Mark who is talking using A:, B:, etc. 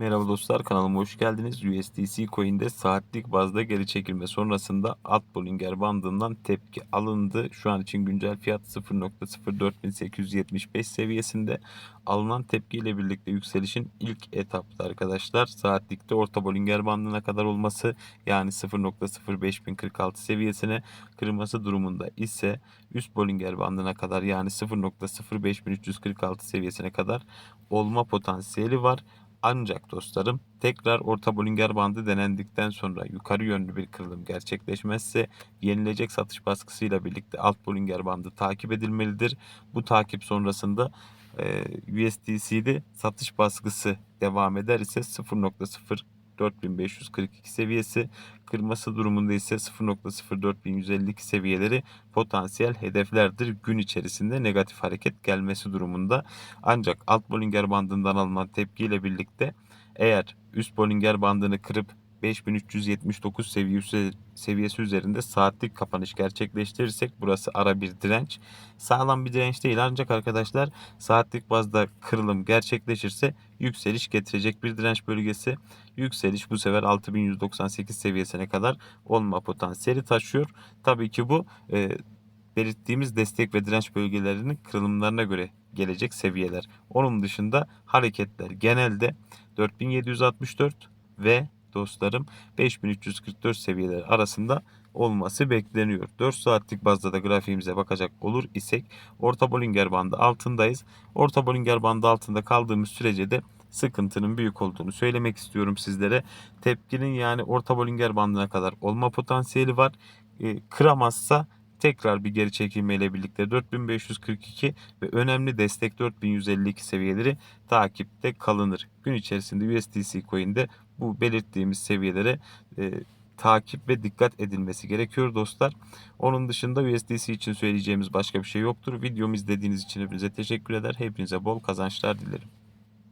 A: Merhaba dostlar kanalıma hoş geldiniz. USDC coin'de saatlik bazda geri çekilme sonrasında alt Bollinger bandından tepki alındı. Şu an için güncel fiyat 0.04875 seviyesinde. Alınan tepkiyle birlikte yükselişin ilk etapta arkadaşlar saatlikte orta Bollinger bandına kadar olması yani 0.05046 seviyesine kırılması durumunda ise üst Bollinger bandına kadar yani 0.05346 seviyesine kadar olma potansiyeli var. Ancak dostlarım tekrar orta Bollinger bandı denendikten sonra yukarı yönlü bir kırılım gerçekleşmezse yenilecek satış baskısıyla birlikte alt Bollinger bandı takip edilmelidir. Bu takip sonrasında e, USDC'de satış baskısı devam eder ise 0.04542 seviyesi kırması durumunda ise 0.04152 seviyeleri potansiyel hedeflerdir. Gün içerisinde negatif hareket gelmesi durumunda. Ancak alt Bollinger bandından alınan tepkiyle birlikte eğer üst Bollinger bandını kırıp 5379 seviyesi, seviyesi üzerinde saatlik kapanış gerçekleştirirsek burası ara bir direnç. Sağlam bir direnç değil ancak arkadaşlar saatlik bazda kırılım gerçekleşirse yükseliş getirecek bir direnç bölgesi. Yükseliş bu sefer 6198 seviyesine kadar olma potansiyeli taşıyor. Tabii ki bu e, belirttiğimiz destek ve direnç bölgelerinin kırılımlarına göre gelecek seviyeler. Onun dışında hareketler genelde 4764 ve dostlarım 5344 seviyeleri arasında olması bekleniyor. 4 saatlik bazda da grafiğimize bakacak olur isek orta Bollinger bandı altındayız. Orta Bollinger bandı altında kaldığımız sürece de sıkıntının büyük olduğunu söylemek istiyorum sizlere. Tepkinin yani orta Bollinger bandına kadar olma potansiyeli var. E, kıramazsa tekrar bir geri çekilme ile birlikte 4542 ve önemli destek 4152 seviyeleri takipte kalınır. Gün içerisinde USDC coin'de bu belirttiğimiz seviyelere e, takip ve dikkat edilmesi gerekiyor dostlar. Onun dışında USDC için söyleyeceğimiz başka bir şey yoktur. Videomu izlediğiniz için hepinize teşekkür eder. Hepinize bol kazançlar dilerim.